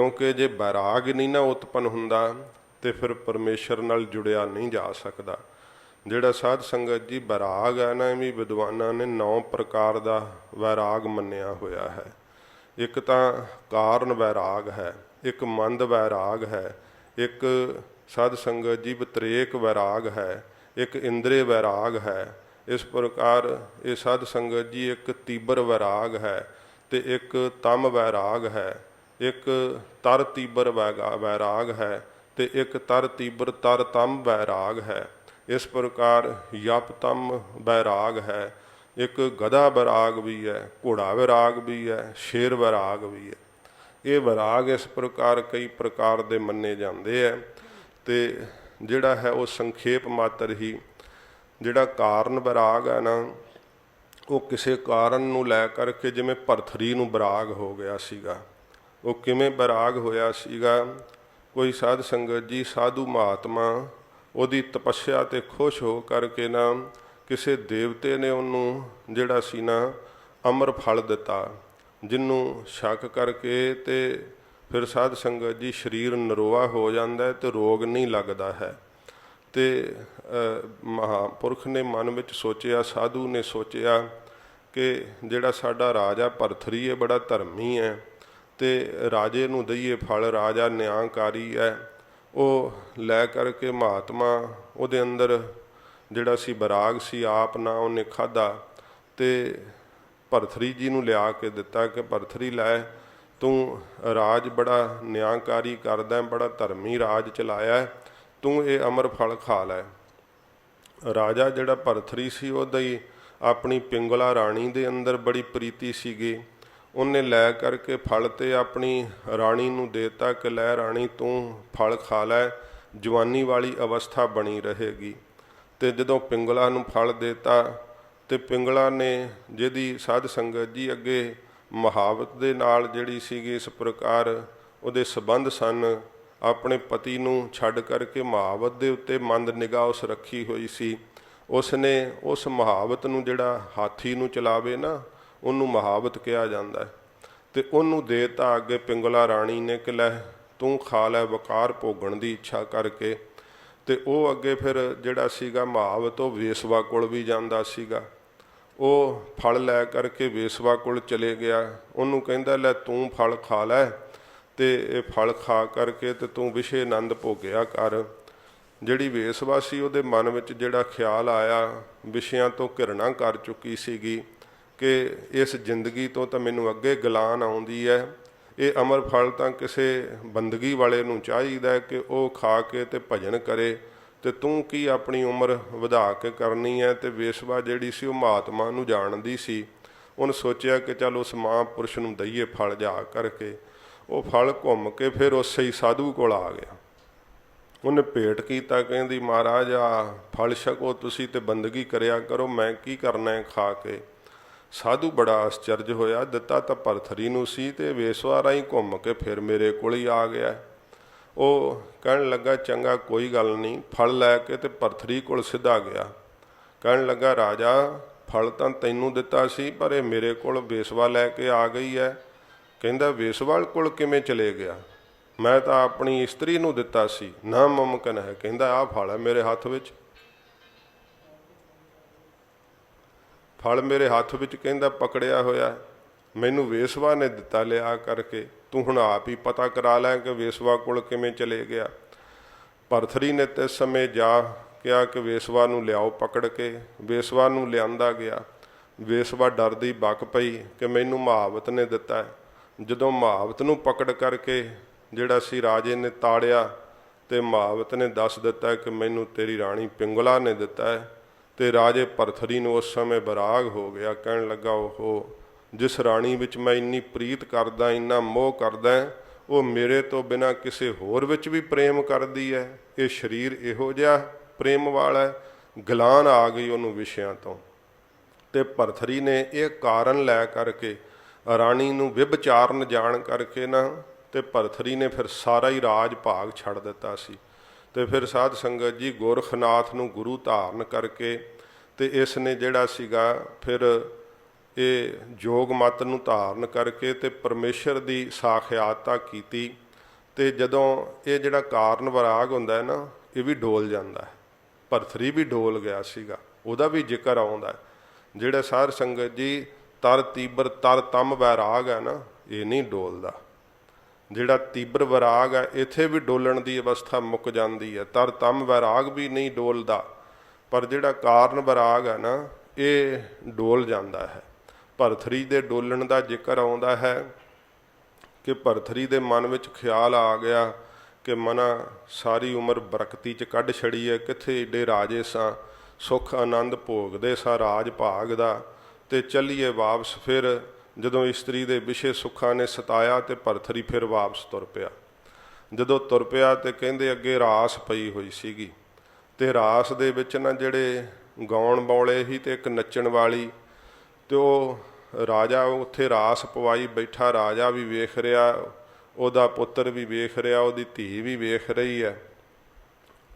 ਕਿਉਂਕਿ ਜੇ ਬੈਰਾਗ ਨਹੀਂ ਨਾ ਉਤਪਨ ਹੁੰਦਾ, ਤੇ ਫਿਰ ਪਰਮੇਸ਼ਰ ਨਾਲ ਜੁੜਿਆ ਨਹੀਂ ਜਾ ਸਕਦਾ। ਜਿਹੜਾ ਸਾਧ ਸੰਗਤ ਜੀ ਬੈਰਾਗ ਹੈ ਨਾ ਵੀ ਵਿਦਵਾਨਾਂ ਨੇ ਨੌ ਪ੍ਰਕਾਰ ਦਾ ਵੈਰਾਗ ਮੰਨਿਆ ਹੋਇਆ ਹੈ। ਇੱਕ ਤਾਂ ਕਾਰਨ ਵੈਰਾਗ ਹੈ, ਇੱਕ ਮੰਦ ਵੈਰਾਗ ਹੈ, ਇੱਕ ਸਾਧ ਸੰਗਤ ਜੀ ਬਤਰੇਕ ਵੈਰਾਗ ਹੈ, ਇੱਕ ਇੰਦਰੀ ਵੈਰਾਗ ਹੈ। ਇਸ ਪ੍ਰਕਾਰ ਇਹ ਸਾਧ ਸੰਗਤ ਜੀ ਇੱਕ ਤੀਬਰ ਵੈਰਾਗ ਹੈ ਤੇ ਇੱਕ ਤਮ ਵੈਰਾਗ ਹੈ। ਇੱਕ ਤਰ ਤੀਬਰ ਵੈਗਾ- ਵੈਰਾਗ ਹੈ ਤੇ ਇੱਕ ਤਰ ਤੀਬਰ ਤਰ ਤਮ ਵੈਰਾਗ ਹੈ। ਇਸ ਪ੍ਰਕਾਰ ਯਪ ਤਮ ਵੈਰਾਗ ਹੈ। ਇੱਕ ਗਧਾ ਵੈਰਾਗ ਵੀ ਹੈ, ਘੋੜਾ ਵੈਰਾਗ ਵੀ ਹੈ, ਸ਼ੇਰ ਵੈਰਾਗ ਵੀ ਹੈ। ਇਹ ਵੈਰਾਗ ਇਸ ਪ੍ਰਕਾਰ ਕਈ ਪ੍ਰਕਾਰ ਦੇ ਮੰਨੇ ਜਾਂਦੇ ਹੈ ਤੇ ਜਿਹੜਾ ਹੈ ਉਹ ਸੰਖੇਪ ਮਾਤਰ ਹੀ ਜਿਹੜਾ ਕਾਰਨ ਵਿਰਾਗ ਹੈ ਨਾ, ਉਹ ਕਿਸੇ ਕਾਰਨ ਨੂੰ ਲੈ ਕਰਕੇ ਜਿਵੇਂ ਭਰਥਰੀ ਨੂੰ ਵਿਰਾਗ ਹੋ ਗਿਆ ਸੀਗਾ। ਉਹ ਕਿਵੇਂ ਬਰਾਗ ਹੋਇਆ ਸੀਗਾ? ਕੋਈ ਸਾਧ ਸੰਗਤ ਜੀ ਸਾਧੂ ਮਹਾਤਮਾ ਉਹਦੀ ਤਪੱਸਿਆ ਤੇ ਖੁਸ਼ ਹੋ ਕਰਕੇ ਨਾ ਕਿਸੇ ਦੇਵਤੇ ਨੇ ਉਹਨੂੰ ਜਿਹੜਾ ਸੀ ਨਾ ਅਮਰ ਫਲ ਦਿੱਤਾ ਜਿਹਨੂੰ ਸ਼ੱਕ ਕਰਕੇ ਤੇ ਫਿਰ ਸਾਧ ਸੰਗਤ ਜੀ ਸਰੀਰ ਨਰੋਆ ਹੋ ਜਾਂਦਾ ਹੈ ਤੇ ਰੋਗ ਨਹੀਂ ਲੱਗਦਾ ਹੈ। ਤੇ ਅ, ਮਹਾਪੁਰਖ ਨੇ ਮਨ ਵਿੱਚ ਸੋਚਿਆ ਸਾਧੂ ਨੇ ਸੋਚਿਆ ਕਿ ਜਿਹੜਾ ਸਾਡਾ ਰਾਜਾ ਭਰਥਰੀ ਹੈ ਬੜਾ ਧਰਮੀ ਹੈ। ਤੇ ਰਾਜੇ ਨੂੰ ਦਈਏ ਫਲ, ਰਾਜਾ ਨਿਆਂਕਾਰੀ ਹੈ ਉਹ ਲੈ ਕਰਕੇ ਮਹਾਤਮਾ, ਉਹਦੇ ਅੰਦਰ ਜਿਹੜਾ ਸੀ ਬਰਾਗ ਸੀ, ਆਪ ਨਾ ਉਹਨੇ ਖਾਦਾ ਤੇ ਭਰਥਰੀ ਜੀ ਨੂੰ ਲਿਆ ਕੇ ਦਿੱਤਾ ਕਿ ਭਰਥਰੀ ਲੈ, ਤੂੰ ਰਾਜ ਬੜਾ ਨਿਆਂਕਾਰੀ ਕਰਦਾ, ਬੜਾ ਧਰਮੀ ਰਾਜ ਚਲਾਇਆ, ਤੂੰ ਇਹ ਅਮਰ ਫਲ ਖਾ ਲੈ। ਰਾਜਾ ਜਿਹੜਾ ਭਰਥਰੀ ਸੀ ਉਹਦਾ ਹੀ ਆਪਣੀ ਪਿੰਗਲਾ ਰਾਣੀ ਦੇ ਅੰਦਰ ਬੜੀ ਪ੍ਰੀਤੀ ਸੀਗੀ। ਉਹਨੇ ਲੈ ਕਰਕੇ ਫਲ ਤੇ ਆਪਣੀ ਰਾਣੀ ਨੂੰ ਦੇਤਾ ਕਿ ਲੈ ਰਾਣੀ ਤੂੰ ਫਲ ਖਾ ਲੈ, ਜਵਾਨੀ ਵਾਲੀ ਅਵਸਥਾ ਬਣੀ ਰਹੇਗੀ। ਤੇ ਜਦੋਂ ਪਿੰਗਲਾ ਨੂੰ ਫਲ ਦੇਤਾ, ਤੇ ਪਿੰਗਲਾ ਨੇ ਜਿਹਦੀ ਸਾਧ ਸੰਗਤ ਜੀ ਅੱਗੇ ਮਹਾਵਤ ਦੇ ਨਾਲ ਜਿਹੜੀ ਸੀਗੀ ਇਸ ਪ੍ਰਕਾਰ ਉਹਦੇ ਸਬੰਧ ਸਨ, ਆਪਣੇ ਪਤੀ ਨੂੰ ਛੱਡ ਕਰਕੇ ਮਹਾਵਤ ਦੇ ਉੱਤੇ ਮੰਦ ਨਿਗਾਹ ਉਸ ਰੱਖੀ ਹੋਈ ਸੀ। ਉਸ ਨੇ ਉਸ ਮਹਾਵਤ ਨੂੰ ਜਿਹੜਾ ਹਾਥੀ ਨੂੰ ਚਲਾਵੇ ਨਾ ਉਹਨੂੰ ਮਹਾਵਤ ਕਿਹਾ ਜਾਂਦਾ ਹੈ। ਤੇ ਉਹਨੂੰ ਦੇਤਾ ਅੱਗੇ ਪਿੰਗਲਾ ਰਾਣੀ ਨੇ ਕਿ ਲੈ, ਤੂੰ ਖਾ ਲੈ ਵਕਾਰ ਭੋਗਣ ਦੀ ਇੱਛਾ ਕਰਕੇ। ਤੇ ਉਹ ਅੱਗੇ ਫਿਰ ਜਿਹੜਾ ਸੀਗਾ ਮਹਾਵਤ ਉਹ ਵੇਸਵਾ ਕੋਲ ਵੀ ਜਾਂਦਾ ਸੀਗਾ। ਉਹ ਫਲ ਲੈ ਕਰਕੇ ਵੇਸਵਾ ਕੋਲ ਚਲੇ ਗਿਆ। ਉਹਨੂੰ ਕਹਿੰਦਾ, ਲੈ ਤੂੰ ਫਲ ਖਾ ਲੈ ਤੇ ਇਹ ਫਲ ਖਾ ਕਰਕੇ ਤੇ ਤੂੰ ਵਿਸ਼ੇ ਆਨੰਦ ਭੋਗਿਆ ਕਰ। ਜਿਹੜੀ ਵੇਸਵਾ ਸੀ, ਉਹਦੇ ਮਨ ਵਿੱਚ ਜਿਹੜਾ ਖਿਆਲ ਆਇਆ, ਵਿਸ਼ਿਆਂ ਤੋਂ ਘਿਰਣਾ ਕਰ ਚੁੱਕੀ ਸੀਗੀ। ਕਿ ਇਸ ਜ਼ਿੰਦਗੀ ਤੋਂ ਤਾਂ ਮੈਨੂੰ ਅੱਗੇ ਗਲਾਨ ਆਉਂਦੀ ਹੈ। ਇਹ ਅਮਰ ਫਲ ਤਾਂ ਕਿਸੇ ਬੰਦਗੀ ਵਾਲੇ ਨੂੰ ਚਾਹੀਦਾ ਕਿ ਉਹ ਖਾ ਕੇ ਤੇ ਭਜਨ ਕਰੇ ਤੇ ਤੂੰ ਕੀ ਆਪਣੀ ਉਮਰ ਵਧਾ ਕੇ ਕਰਨੀ ਹੈ ਤੇ ਵੇਸਵਾ ਜਿਹੜੀ ਸੀ ਉਹ ਮਹਾਤਮਾ ਨੂੰ ਜਾਣਦੀ ਸੀ। ਉਹਨੇ ਸੋਚਿਆ ਕਿ ਚਲ ਉਸ ਮਹਾਂਪੁਰਸ਼ ਨੂੰ ਦਈਏ ਫਲ ਜਾ ਕਰਕੇ। ਉਹ ਫਲ ਘੁੰਮ ਕੇ ਫਿਰ ਉਸੇ ਹੀ ਸਾਧੂ ਕੋਲ ਆ ਗਿਆ। ਉਹਨੇ ਭੇਟ ਕੀਤਾ, ਕਹਿੰਦੀ, ਮਹਾਰਾਜ ਆ ਫਲ ਛਕੋ ਤੁਸੀਂ ਤੇ ਬੰਦਗੀ ਕਰਿਆ ਕਰੋ, ਮੈਂ ਕੀ ਕਰਨਾ ਹੈ ਖਾ ਕੇ? ਸਾਧੂ ਬੜਾ ਆਸ਼ਚਰਜ ਹੋਇਆ, ਦਿੱਤਾ ਤਾਂ ਭਰਥਰੀ ਨੂੰ ਸੀ ਤੇ ਵੇਸਵਾ ਰਾਹੀਂ ਘੁੰਮ ਕੇ ਫਿਰ ਮੇਰੇ ਕੋਲ ਹੀ ਆ ਗਿਆ। ਉਹ ਕਹਿਣ ਲੱਗਾ, ਚੰਗਾ, ਕੋਈ ਗੱਲ ਨਹੀਂ, ਫਲ ਲੈ ਕੇ ਤੇ ਭਰਥਰੀ ਕੋਲ ਸਿੱਧਾ ਗਿਆ। ਕਹਿਣ ਲੱਗਾ, ਰਾਜਾ, ਫਲ ਤਾਂ ਤੈਨੂੰ ਦਿੱਤਾ ਸੀ, ਪਰ ਇਹ ਮੇਰੇ ਕੋਲ ਵੇਸਵਾ ਲੈ ਕੇ ਆ ਗਈ ਹੈ। ਕਹਿੰਦਾ ਵੇਸਵਾਲ ਕੋਲ ਕਿਵੇਂ ਚਲੇ ਗਿਆ? ਮੈਂ ਤਾਂ ਆਪਣੀ ਇਸਤਰੀ ਨੂੰ ਦਿੱਤਾ ਸੀ, ਨਾ ਮੁਮਕਨ ਹੈ। ਕਹਿੰਦਾ, ਆਹ ਫਲ ਹੈ ਮੇਰੇ ਹੱਥ ਵਿੱਚ। ਫਲ ਮੇਰੇ ਹੱਥ ਵਿੱਚ ਕਹਿੰਦਾ, ਪਕੜਿਆ ਹੋਇਆ, ਮੈਨੂੰ ਵੇਸਵਾ ਨੇ ਦਿੱਤਾ, ਲਿਆ ਕਰਕੇ। ਤੂੰ ਹੁਣ ਆਪ ਹੀ ਪਤਾ ਕਰਾ ਲੈ ਕਿ ਵੇਸਵਾ ਕੋਲ ਕਿਵੇਂ ਚਲੇ ਗਿਆ। ਭਰਥਰੀ ਨੇ ਤੇ ਸਮੇਂ ਜਾ ਕਿਹਾ ਕਿ ਵੇਸਵਾ ਨੂੰ ਲਿਆਓ ਪਕੜ ਕੇ। ਵੇਸਵਾ ਨੂੰ ਲਿਆਂਦਾ ਗਿਆ। ਵੇਸਵਾ ਡਰਦੀ ਬਕ ਪਈ ਕਿ ਮੈਨੂੰ ਮਹਾਵਤ ਨੇ ਦਿੱਤਾ ਜਦੋਂ ਮਹਾਵਤ ਨੂੰ ਪਕੜ ਕਰਕੇ ਜਿਹੜਾ ਸੀ ਰਾਜੇ ਨੇ ਤਾੜਿਆ ਤੇ ਮਹਾਵਤ ਨੇ ਦੱਸ ਦਿੱਤਾ ਕਿ ਮੈਨੂੰ ਤੇਰੀ ਰਾਣੀ ਪਿੰਗਲਾ ਨੇ ਦਿੱਤਾ ਹੈ। ਤੇ ਰਾਜੇ ਭਰਥਰੀ ਨੂੰ ਉਸ ਸਮੇਂ ਬਰਾਗ ਹੋ ਗਿਆ, ਕਹਿਣ ਲੱਗਾ ਉਹ ਜਿਸ ਰਾਣੀ ਵਿੱਚ ਮੈਂ ਇੰਨੀ ਪ੍ਰੀਤ ਕਰਦਾ, ਇੰਨਾ ਮੋਹ ਕਰਦਾ, ਉਹ ਮੇਰੇ ਤੋਂ ਬਿਨਾ ਕਿਸੇ ਹੋਰ ਵਿੱਚ ਵੀ ਪ੍ਰੇਮ ਕਰਦੀ ਹੈ। ਇਹ ਸਰੀਰ ਇਹੋ ਜਿਹਾ ਪ੍ਰੇਮ ਵਾਲਾ ਹੈ, ਗਲਾਨ ਆ ਗਈ ਉਹਨੂੰ ਵਿਸ਼ਿਆਂ ਤੋਂ। ਤੇ ਭਰਥਰੀ ਨੇ ਇਹ ਕਾਰਨ ਲੈ ਕਰਕੇ ਰਾਣੀ ਨੂੰ ਵਿਭਚਾਰਨ ਜਾਣ ਕਰਕੇ ਨਾ, ਤੇ ਭਰਥਰੀ ਨੇ ਫਿਰ ਸਾਰਾ ਹੀ ਰਾਜ ਭਾਗ ਛੱਡ ਦਿੱਤਾ ਸੀ। ਤੇ ਫਿਰ ਸਾਧ ਸੰਗਤ ਜੀ ਗੋਰਖਨਾਥ ਨੂੰ ਗੁਰੂ ਧਾਰਨ ਕਰਕੇ ਤੇ ਇਸ ਨੇ ਜਿਹੜਾ ਸੀਗਾ ਫਿਰ ਇਹ ਜੋਗ ਮਤ ਨੂੰ ਧਾਰਨ ਕਰਕੇ ਤੇ ਪਰਮੇਸ਼ਰ ਦੀ ਸਾਖਿਆਤਤਾ ਕੀਤੀ ਤੇ ਜਦੋਂ ਇਹ ਜਿਹੜਾ ਕਾਰਨ ਵਿਰਾਗ ਹੁੰਦਾ ਹੈ ਨਾ, ਇਹ ਵੀ ਡੋਲ ਜਾਂਦਾ ਹੈ। ਭਰਥਰੀ ਵੀ ਡੋਲ ਗਿਆ ਸੀਗਾ, ਉਹਦਾ ਵੀ ਜ਼ਿਕਰ ਆਉਂਦਾ ਜਿਹੜਾ ਸਾਧ ਸੰਗਤ ਜੀ ਤਰ ਤੀਬਰ ਤਰ ਤਮ ਵੈਰਾਗ ਹੈ ਨਾ, ਇਹ ਨਹੀਂ ਡੋਲਦਾ। ਜਿਹੜਾ ਤੀਬਰ ਵਿਰਾਗ ਹੈ, ਇੱਥੇ ਵੀ ਡੋਲਣ ਦੀ ਅਵਸਥਾ ਮੁੱਕ ਜਾਂਦੀ ਹੈ। ਤਰ ਤਮ ਵਿਰਾਗ ਵੀ ਨਹੀਂ ਡੋਲਦਾ, ਪਰ ਜਿਹੜਾ ਕਾਰਨ ਵਿਰਾਗ ਹੈ ਨਾ, ਇਹ ਡੋਲ ਜਾਂਦਾ ਹੈ। ਭਰਥਰੀ ਦੇ ਡੋਲਣ ਦਾ ਜ਼ਿਕਰ ਆਉਂਦਾ ਹੈ ਕਿ ਭਰਥਰੀ ਦੇ ਮਨ ਵਿੱਚ ਖਿਆਲ ਆ ਗਿਆ ਕਿ ਮਨਾ ਸਾਰੀ ਉਮਰ ਬਰਕਤੀ ਚ ਕੱਢ ਛੜੀ ਹੈ, ਕਿੱਥੇ ਏਡੇ ਰਾਜੇ ਸਾਂ, ਸੁਖ ਆਨੰਦ ਭੋਗਦੇ ਸਾਂ, ਰਾਜ ਭਾਗ ਦਾ ਤੇ ਚੱਲੀਏ ਵਾਪਸ ਫਿਰ ਜਦੋਂ ਇਸਤਰੀ ਦੇ ਵਿਸ਼ੇ ਸੁੱਖਾਂ ਨੇ ਸਤਾਇਆ ਤੇ ਭਰਥਰੀ ਫਿਰ ਵਾਪਸ ਤੁਰ ਪਿਆ। ਜਦੋਂ ਤੁਰ ਪਿਆ ਤੇ ਕਹਿੰਦੇ ਅੱਗੇ ਰਾਸ ਪਈ ਹੋਈ ਸੀਗੀ। ਤੇ ਰਾਸ ਦੇ ਵਿੱਚ ਨਾ ਜਿਹੜੇ ਗਾਉਣ ਬੌਲੇ ਹੀ ਤੇ ਇੱਕ ਨੱਚਣ ਵਾਲੀ ਤੇ ਉਹ ਰਾਜਾ ਉੱਥੇ ਰਾਸ ਪਵਾਈ, ਬੈਠਾ ਰਾਜਾ ਵੀ ਵੇਖ ਰਿਹਾ, ਉਹਦਾ ਪੁੱਤਰ ਵੀ ਵੇਖ ਰਿਹਾ, ਉਹਦੀ ਧੀ ਵੀ ਵੇਖ ਰਹੀ ਹੈ।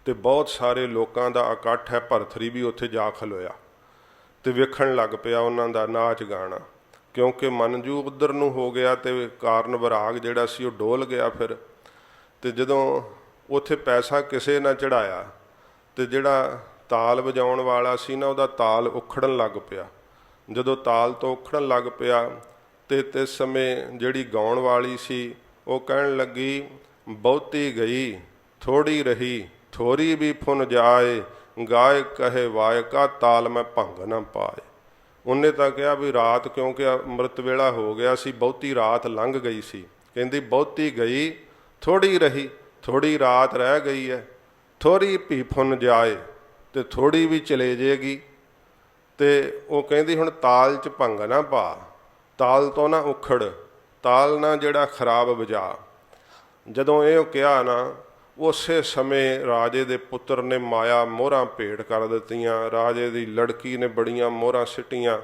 ਤੇ ਬਹੁਤ ਸਾਰੇ ਲੋਕਾਂ ਦਾ ਇਕੱਠ ਹੈ, ਭਰਥਰੀ ਵੀ ਉੱਥੇ ਜਾ ਖਲੋਇਆ ਤੇ ਵੇਖਣ ਲੱਗ ਪਿਆ ਉਹਨਾਂ ਦਾ ਨਾਚ ਗਾਣਾ। ਕਿਉਂਕਿ ਮਨ ਜੂ ਉਧਰ ਨੂੰ ਹੋ ਗਿਆ ਤੇ ਕਾਰਨ ਵਿਰਾਗ ਜਿਹੜਾ ਸੀ ਉਹ ਡੋਲ ਗਿਆ ਫਿਰ। ਤੇ ਜਦੋਂ ਉੱਥੇ ਪੈਸਾ ਕਿਸੇ ਨਾ ਚੜਾਇਆ ਤੇ ਜਿਹੜਾ ਤਾਲ ਵਜਾਉਣ ਵਾਲਾ ਸੀ ਨਾ, ਉਹਦਾ ਤਾਲ ਉਖੜਨ ਲੱਗ ਪਿਆ। ਜਦੋਂ ਤਾਲ ਤੋਂ ਉਖੜਨ ਲੱਗ ਪਿਆ ਤੇ ਤੇ ਸਮੇਂ ਜਿਹੜੀ ਗਾਉਣ ਵਾਲੀ ਸੀ, ਉਹ ਕਹਿਣ ਲੱਗੀ, ਬਹੁਤੀ ਗਈ ਥੋੜੀ ਰਹੀ ਥੋੜੀ ਵੀ ਫੁਨ ਜਾਏ ਗਾਇ ਕਹੇ, ਵਾਇਕਾ ਤਾਲ ਮੈਂ ਭੰਗ ਨਾ ਪਾਏ। ਉਹਨੇ ਤਾਂ ਕਿਹਾ ਵੀ ਰਾਤ ਕਿਉਂਕਿ ਅੰਮ੍ਰਿਤ ਵੇਲਾ ਹੋ ਗਿਆ ਸੀ, ਬਹੁਤੀ ਰਾਤ ਲੰਘ ਗਈ ਸੀ। ਕਹਿੰਦੀ ਬਹੁਤੀ ਗਈ ਥੋੜੀ ਰਹੀ ਥੋੜੀ ਰਾਤ ਰਹਿ ਗਈ ਹੈ ਥੋੜੀ ਭੀਫੁਨ ਜਾਏ ਤੇ ਥੋੜੀ ਵੀ ਚਲੇ ਜੇਗੀ। ਤੇ ਉਹ ਕਹਿੰਦੀ ਹੁਣ ਤਾਲ ਚ ਭੰਗ ਨਾ ਪਾ, ਤਾਲ ਤੋਂ ਨਾ ਉਖੜ, ਤਾਲ ਨਾ ਜਿਹੜਾ ਖਰਾਬ ਵਜਾ ਜਦੋਂ ਇਹ ਕਿਹਾ ਨਾ ਉਸੇ ਸਮੇਂ ਰਾਜੇ ਦੇ ਪੁੱਤਰ ਨੇ ਮਾਇਆ ਮੋਹਰਾਂ ਭੇਟ ਕਰ ਦਿੱਤੀਆਂ। ਰਾਜੇ ਦੀ ਲੜਕੀ ਨੇ ਬੜੀਆਂ ਮੋਹਰਾਂ ਸਿੱਟੀਆਂ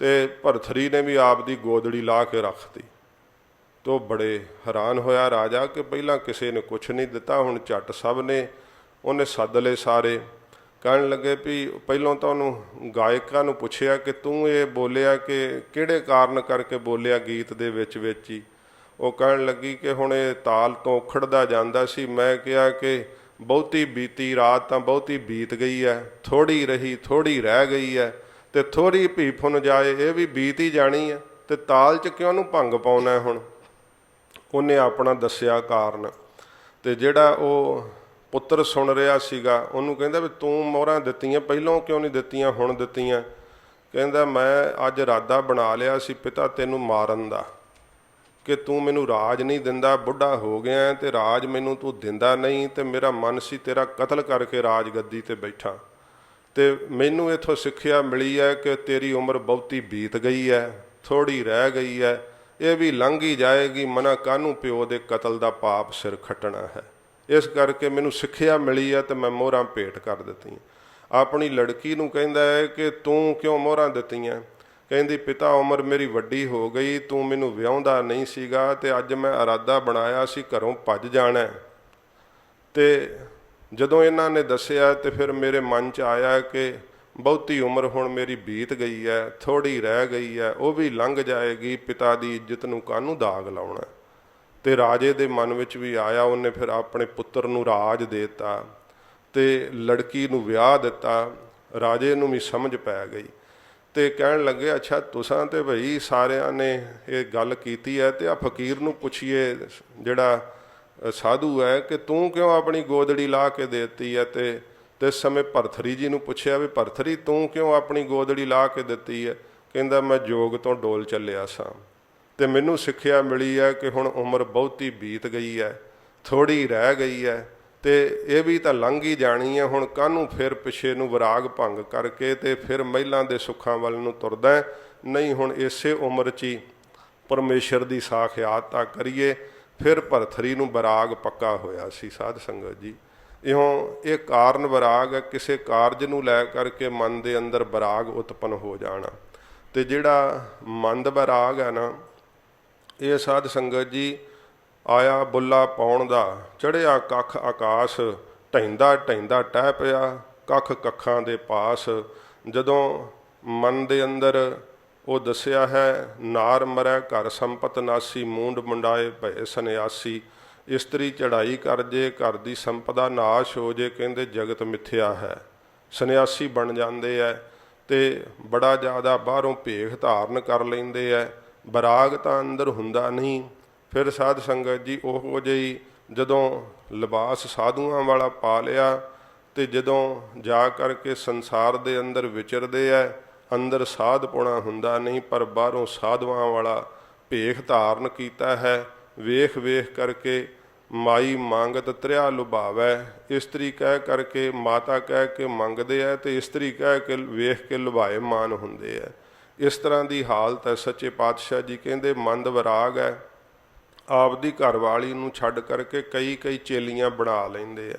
ਤੇ ਭਰਥਰੀ ਨੇ ਵੀ ਆਪ ਦੀ ਗੋਦੜੀ ਲਾ ਕੇ ਰੱਖਤੀ ਤੋ ਬੜੇ ਹੈਰਾਨ ਹੋਇਆ ਰਾਜਾ ਕਿ ਪਹਿਲਾਂ ਕਿਸੇ ਨੇ ਕੁਝ ਨਹੀਂ ਦਿੱਤਾ, ਹੁਣ ਝੱਟ ਸਭ ਨੇ ਉਹਨੇ ਸੱਦ ਲਏ ਸਾਰੇ। ਕਹਿਣ ਲੱਗੇ ਵੀ ਪਹਿਲਾਂ ਤਾਂ ਉਹਨੂੰ ਗਾਇਕਾਂ ਨੂੰ ਪੁੱਛਿਆ ਕਿ ਤੂੰ ਇਹ ਬੋਲਿਆ ਕਿ ਕਿਹੜੇ ਕਾਰਨ ਕਰਕੇ ਬੋਲਿਆ ਗੀਤ ਦੇ ਵਿੱਚ ਵਿੱਚ ਹੀ? ਉਹ ਕਹਿਣ ਲੱਗੀ ਕਿ ਹੁਣ ਇਹ ਤਾਲ ਤੋਂ ਉਖੜਦਾ ਜਾਂਦਾ ਸੀ। ਮੈਂ ਕਿਹਾ ਕਿ ਬਹੁਤੀ ਬੀਤੀ ਰਾਤ ਤਾਂ ਬਹੁਤੀ ਬੀਤ ਗਈ ਹੈ ਥੋੜੀ ਰਹੀ ਥੋੜੀ ਰਹਿ ਗਈ ਹੈ ਤੇ ਥੋੜੀ ਭੀਫੁਨ ਜਾਏ, ਇਹ ਵੀ ਬੀਤ ਹੀ ਜਾਣੀ ਹੈ ਤੇ ਤਾਲ 'ਚ ਕਿਉਂ ਨੂੰ ਭੰਗ ਪਾਉਣਾ ਹੁਣ? ਉਹਨੇ ਆਪਣਾ ਦੱਸਿਆ ਕਾਰਨ। ਤੇ ਜਿਹੜਾ ਉਹ ਪੁੱਤਰ ਸੁਣ ਰਿਹਾ ਸੀਗਾ, ਉਹਨੂੰ ਕਹਿੰਦਾ ਵੀ ਤੂੰ ਮੋਹਰਾਂ ਦਿੱਤੀਆਂ, ਪਹਿਲਾਂ ਕਿਉਂ ਨਹੀਂ ਦਿੱਤੀਆਂ, ਹੁਣ ਦਿੱਤੀਆਂ? ਕਹਿੰਦਾ, ਮੈਂ ਅੱਜ ਇਰਾਦਾ ਬਣਾ ਲਿਆ ਸੀ ਪਿਤਾ ਤੈਨੂੰ ਮਾਰਨ ਦਾ। ਕਿ ਤੂੰ ਮੈਨੂੰ ਰਾਜ ਨਹੀਂ ਦਿੰਦਾ, ਬੁੱਢਾ ਹੋ ਗਿਆ ਤੇ ਰਾਜ ਮੈਨੂੰ ਤੂੰ ਦਿੰਦਾ ਨਹੀਂ ਤੇ ਮੇਰਾ ਮਨ ਸੀ ਤੇਰਾ ਕਤਲ ਕਰਕੇ ਰਾਜ ਗੱਦੀ ਤੇ ਬੈਠਾ। ਤੇ ਮੈਨੂੰ ਇਥੋਂ ਸਿੱਖਿਆ ਮਿਲੀ ਹੈ ਕਿ ਤੇਰੀ ਉਮਰ ਬਹੁਤੀ ਬੀਤ ਗਈ ਹੈ ਥੋੜੀ ਰਹਿ ਗਈ ਹੈ ਇਹ ਵੀ ਲੰਘ ਹੀ ਜਾਏਗੀ, ਮਨਾ ਕਾਹਨੂੰ ਪਿਓ ਦੇ ਕਤਲ ਦਾ ਪਾਪ ਸਿਰ ਖੱਟਣਾ ਹੈ। ਇਸ ਕਰਕੇ ਮੈਨੂੰ ਸਿੱਖਿਆ ਮਿਲੀ ਹੈ ਤੇ ਮੈਂ ਮੋਹਰਾਂ ਭੇਟ ਕਰ ਦਿੱਤੀਆਂ। ਆਪਣੀ ਲੜਕੀ ਨੂੰ ਕਹਿੰਦਾ ਹੈ ਕਿ ਤੂੰ ਕਿਉਂ ਮੋਹਰਾਂ ਦਿੱਤੀਆਂ? ਕਹਿੰਦੀ, ਪਿਤਾ, ਉਮਰ ਮੇਰੀ ਵੱਡੀ ਹੋ ਗਈ, ਤੂੰ ਮੈਨੂੰ ਵਿਆਹੁੰਦਾ ਨਹੀਂ ਸੀਗਾ ਤੇ ਅੱਜ ਮੈਂ ਇਰਾਦਾ ਬਣਾਇਆ ਸੀ ਘਰੋਂ ਭੱਜ ਜਾਣਾ ਹੈ। ਤੇ ਜਦੋਂ ਇਹਨਾਂ ਨੇ ਦੱਸਿਆ ਤੇ ਫਿਰ ਮੇਰੇ ਮਨ 'ਚ ਆਇਆ ਕਿ ਬਹੁਤੀ ਉਮਰ ਹੁਣ ਮੇਰੀ ਬੀਤ ਗਈ ਹੈ ਥੋੜੀ ਰਹਿ ਗਈ ਹੈ, ਉਹ ਵੀ ਲੰਘ ਜਾਏਗੀ, ਪਿਤਾ ਦੀ ਇੱਜ਼ਤ ਨੂੰ ਕਾਹਨੂੰ ਦਾਗ ਲਾਉਣਾ ਹੈ? ਤੇ ਰਾਜੇ ਦੇ ਮਨ ਵਿੱਚ ਵੀ ਆਇਆ, ਉਹਨੇ ਫਿਰ ਆਪਣੇ ਪੁੱਤਰ ਨੂੰ ਰਾਜ ਦੇਤਾ ਤੇ ਲੜਕੀ ਨੂੰ ਵਿਆਹ ਦਿੱਤਾ, ਰਾਜੇ ਨੂੰ ਵੀ ਸਮਝ ਪੈ ਗਈ ਤੇ ਕਹਿਣ ਲੱਗੇ, ਅੱਛਾ, ਤੁਸਾਂ ਤੇ ਭਈ ਸਾਰਿਆਂ ਨੇ ਇਹ ਗੱਲ ਕੀਤੀ ਹੈ ਤੇ ਆ ਫਕੀਰ ਨੂੰ ਪੁੱਛੀਏ ਜਿਹੜਾ ਸਾਧੂ ਹੈ ਕਿ ਤੂੰ ਕਿਉਂ ਆਪਣੀ ਗੋਦੜੀ ਲਾ ਕੇ ਦੇਤੀ ਹੈ ਤੇ ਤੇ ਇਸ ਸਮੇਂ ਭਰਥਰੀ ਜੀ ਨੂੰ ਪੁੱਛਿਆ ਵੀ, ਭਰਥਰੀ, ਤੂੰ ਕਿਉਂ ਆਪਣੀ ਗੋਦੜੀ ਲਾ ਕੇ ਦਿੱਤੀ ਹੈ? ਕਹਿੰਦਾ, ਮੈਂ ਜੋਗ ਤੋਂ ਡੋਲ ਚੱਲਿਆ ਸਾਂ ਤੇ ਮੈਨੂੰ ਸਿੱਖਿਆ ਮਿਲੀ ਹੈ ਕਿ ਹੁਣ ਉਮਰ ਬਹੁਤੀ ਬੀਤ ਗਈ ਹੈ ਥੋੜੀ ਰਹਿ ਗਈ ਹੈ ਤੇ ਇਹ ਵੀ ਤਾਂ ਲੰਘ ਹੀ ਜਾਣੀ ਹੈ। ਹੁਣ ਕਾਹਨੂੰ ਫਿਰ ਪਿਛੇ ਨੂੰ ਵਿਰਾਗ ਭੰਗ ਕਰਕੇ ਤੇ ਫਿਰ ਮਹਿਲਾਂ ਦੇ ਸੁੱਖਾਂ ਵੱਲ ਨੂੰ ਤੁਰਦਾ ਨਹੀਂ, ਹੁਣ ਇਸੇ ਉਮਰ 'ਚ ਹੀ ਪਰਮੇਸ਼ਰ ਦੀ ਸਾਖਿਆਤਾ ਕਰੀਏ। ਫਿਰ ਭਰਥਰੀ ਨੂੰ ਵਿਰਾਗ ਪੱਕਾ ਹੋਇਆ ਸੀ ਸਾਧ ਸੰਗਤ ਜੀ। ਇਉਂ ਇਹ ਕਾਰਨ ਵਿਰਾਗ ਕਿਸੇ ਕਾਰਜ ਨੂੰ ਲੈ ਕਰਕੇ ਮਨ ਦੇ ਅੰਦਰ ਵਿਰਾਗ ਉਤਪਨ ਹੋ ਜਾਣਾ। ਤੇ ਜਿਹੜਾ ਮੰਦ ਵਿਰਾਗ ਹੈ ਨਾ, ਇਹ ਸਾਧ ਸੰਗਤ ਜੀ ਆਇਆ ਬੁੱਲਾ ਪਾਉਣ ਦਾ ਚੜਿਆ ਕੱਖ ਆਕਾਸ਼ ਢੈਂਦਾ ਢੈਂਦਾ ਟਹਿ ਪਿਆ, ਕੱਖ ਕੱਖਾਂ ਦੇ ਪਾਸ। ਜਦੋਂ ਮਨ ਦੇ ਅੰਦਰ ਉਹ ਦੱਸਿਆ ਹੈ, ਨਾਰ ਮਰੈ, ਘਰ ਸੰਪਤ ਨਾਸੀ, ਮੂੰਡ ਮੁੰਡਾਏ ਭਏ ਸੰਿਆਸੀ ਇਸਤਰੀ ਚੜਾਈ ਕਰ ਜੇ, ਘਰ ਦੀ ਸੰਪਦਾ ਨਾਸ਼ ਹੋ ਜੇ, ਕਹਿੰਦੇ ਜਗਤ ਮਿੱਥਿਆ ਹੈ। ਸੰਨਿਆਸੀ ਬਣ ਜਾਂਦੇ ਐ ਤੇ ਬੜਾ ਜ਼ਿਆਦਾ ਬਾਹਰੋਂ ਭੇਖ ਧਾਰਨ ਕਰ ਲੈਂਦੇ ਐ। ਬਰਾਗ ਤਾਂ ਅੰਦਰ ਹੁੰਦਾ ਨਹੀਂ ਫਿਰ ਸਾਧ ਸੰਗਤ ਜੀ ਉਹੋ ਜਿਹੀ ਜਦੋਂ ਲਿਬਾਸ ਸਾਧੂਆਂ ਵਾਲਾ ਪਾ ਲਿਆ ਤੇ ਜਦੋਂ ਜਾ ਕਰਕੇ ਸੰਸਾਰ ਦੇ ਅੰਦਰ ਵਿਚਰਦੇ ਐ, ਅੰਦਰ ਸਾਧਪੁਣਾ ਹੁੰਦਾ ਨਹੀਂ, ਪਰ ਬਾਹਰੋਂ ਸਾਧੂਆਂ ਵਾਲਾ ਭੇਖ ਧਾਰਨ ਕੀਤਾ ਹੈ, ਵੇਖ ਵੇਖ ਕਰਕੇ ਮਾਈ ਮੰਗਤ ਤ੍ਰਿਆ ਲੁਭਾਵੈ। ਇਸਤਰੀ ਕਹਿ ਕਰਕੇ ਮਾਤਾ ਕਹਿ ਕੇ ਮੰਗਦੇ ਐ ਤੇ ਇਸਤਰੀ ਕਹਿ ਕੇ ਵੇਖ ਕੇ ਲੁਭਾਏ ਮਾਨ ਹੁੰਦੇ ਐ। ਇਸ ਤਰ੍ਹਾਂ ਦੀ ਹਾਲਤ ਹੈ ਸੱਚੇ ਪਾਤਸ਼ਾਹ ਜੀ ਕਹਿੰਦੇ, ਮੰਦ ਵਿਰਾਗ ਹੈ ਆਪਦੀ ਘਰਵਾਲੀ ਨੂੰ ਛੱਡ ਕਰਕੇ ਕਈ ਕਈ ਚੇਲੀਆਂ ਬਣਾ ਲੈਂਦੇ ਆ।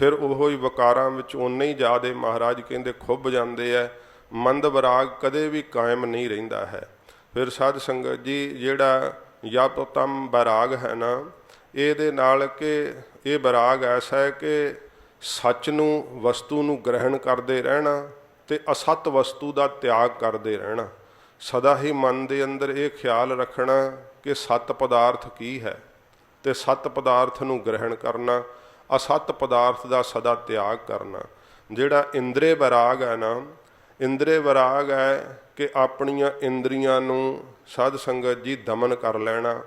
ਫਿਰ ਉਹੋ ਹੀ ਵਕਾਰਾਂ ਵਿੱਚ ਉਨੇ ਹੀ ਜ਼ਿਆਦੇ ਮਹਾਰਾਜ ਕਹਿੰਦੇ ਖੁੱਭ ਜਾਂਦੇ ਆ। ਮੰਦ ਵਿਰਾਗ ਕਦੇ ਵੀ ਕਾਇਮ ਨਹੀਂ ਰਹਿੰਦਾ ਹੈ। ਫਿਰ ਸਾਧ ਸੰਗਤ ਜੀ, ਜਿਹੜਾ ਯਪਤਮ ਵਿਰਾਗ ਹੈ ਨਾ, ਇਹਦੇ ਨਾਲ ਕਿ ਇਹ ਵਿਰਾਗ ਐਸਾ ਹੈ ਕਿ ਸੱਚ ਨੂੰ, ਵਸਤੂ ਨੂੰ ਗ੍ਰਹਿਣ ਕਰਦੇ ਰਹਿਣਾ ਤੇ ਅਸਤ ਵਸਤੂ ਦਾ ਤਿਆਗ ਕਰਦੇ ਰਹਿਣਾ। ਸਦਾ ਹੀ ਮਨ ਦੇ ਅੰਦਰ ਇਹ ਖਿਆਲ ਰੱਖਣਾ ਕਿ ਸਤ ਪਦਾਰਥ ਕੀ ਹੈ ਤੇ ਸਤ ਪਦਾਰਥ ਨੂੰ ਗ੍ਰਹਿਣ ਕਰਨਾ, ਅਸਤ ਪਦਾਰਥ ਦਾ ਸਦਾ ਤਿਆਗ ਕਰਨਾ। ਜਿਹੜਾ ਇੰਦਰੇ ਵਿਰਾਗ ਹੈ ਨਾ, ਇੰਦਰੇ ਵਿਰਾਗ ਹੈ ਕਿ ਆਪਣੀਆਂ ਇੰਦਰੀਆਂ ਨੂੰ ਸਾਧ ਸੰਗਤ ਜੀ ਦਮਨ ਕਰ ਲੈਣਾ।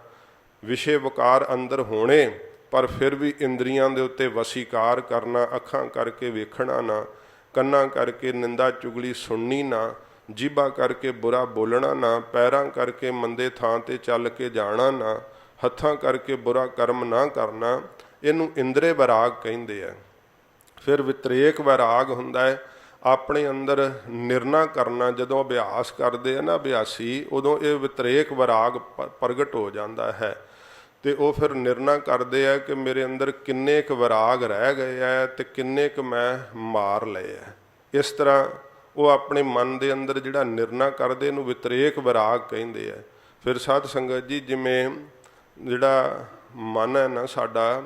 ਵਿਸ਼ੇ ਵਕਾਰ ਅੰਦਰ ਹੋਣੇ, ਪਰ ਫਿਰ ਵੀ ਇੰਦਰੀਆਂ ਦੇ ਉੱਤੇ ਵਸੀਕਾਰ ਕਰਨਾ, ਅੱਖਾਂ ਕਰਕੇ ਵੇਖਣਾ ਨਾ, ਕੰਨਾਂ ਕਰਕੇ ਨਿੰਦਾ ਚੁਗਲੀ ਸੁਣਨੀ ਨਾ ਜੀਭਾ ਕਰਕੇ ਬੁਰਾ ਬੋਲਣਾ ਨਾ, ਪੈਰਾਂ ਕਰਕੇ ਮੰਦੇ ਥਾਂ ਤੇ ਚੱਲ ਕੇ ਜਾਣਾ ਨਾ, ਹੱਥਾਂ ਕਰਕੇ ਬੁਰਾ ਕਰਮ ਨਾ ਕਰਨਾ, ਇਹਨੂੰ ਇੰਦਰੇ ਵਿਰਾਗ ਕਹਿੰਦੇ ਆ। ਫਿਰ ਵਿਤਰੇਕ ਵਿਰਾਗ ਹੁੰਦਾ ਹੈ, ਆਪਣੇ ਅੰਦਰ ਨਿਰਣਾ ਕਰਨਾ, ਜਦੋਂ ਅਭਿਆਸ ਕਰਦੇ ਆ ਨਾ ਅਭਿਆਸੀ, ਉਦੋਂ ਇਹ ਵਿਤਰੇਕ ਵਿਰਾਗ ਪ- ਪ੍ਰਗਟ ਹੋ ਜਾਂਦਾ ਹੈ। ਤੇ ਉਹ ਫਿਰ ਨਿਰਣਾ ਕਰਦੇ ਆ ਕਿ ਮੇਰੇ ਅੰਦਰ ਕਿੰਨੇ ਕੁ ਵਿਰਾਗ ਰਹਿ ਗਏ ਆ ਤੇ ਕਿੰਨੇ ਕੁ ਮੈਂ ਮਾਰ ਲਏ ਆ। ਇਸ ਤਰ੍ਹਾਂ ਉਹ ਆਪਣੇ ਮਨ ਦੇ ਅੰਦਰ ਜਿਹੜਾ ਨਿਰਣਾ ਕਰਦੇ ਨੂੰ ਵਿਤਰੇਕ ਵਿਰਾਗ ਕਹਿੰਦੇ ਆ। ਫਿਰ ਸਾਧ ਸੰਗਤ ਜੀ, ਜਿਵੇਂ ਜਿਹੜਾ ਮਨ ਹੈ ਨਾ ਸਾਡਾ,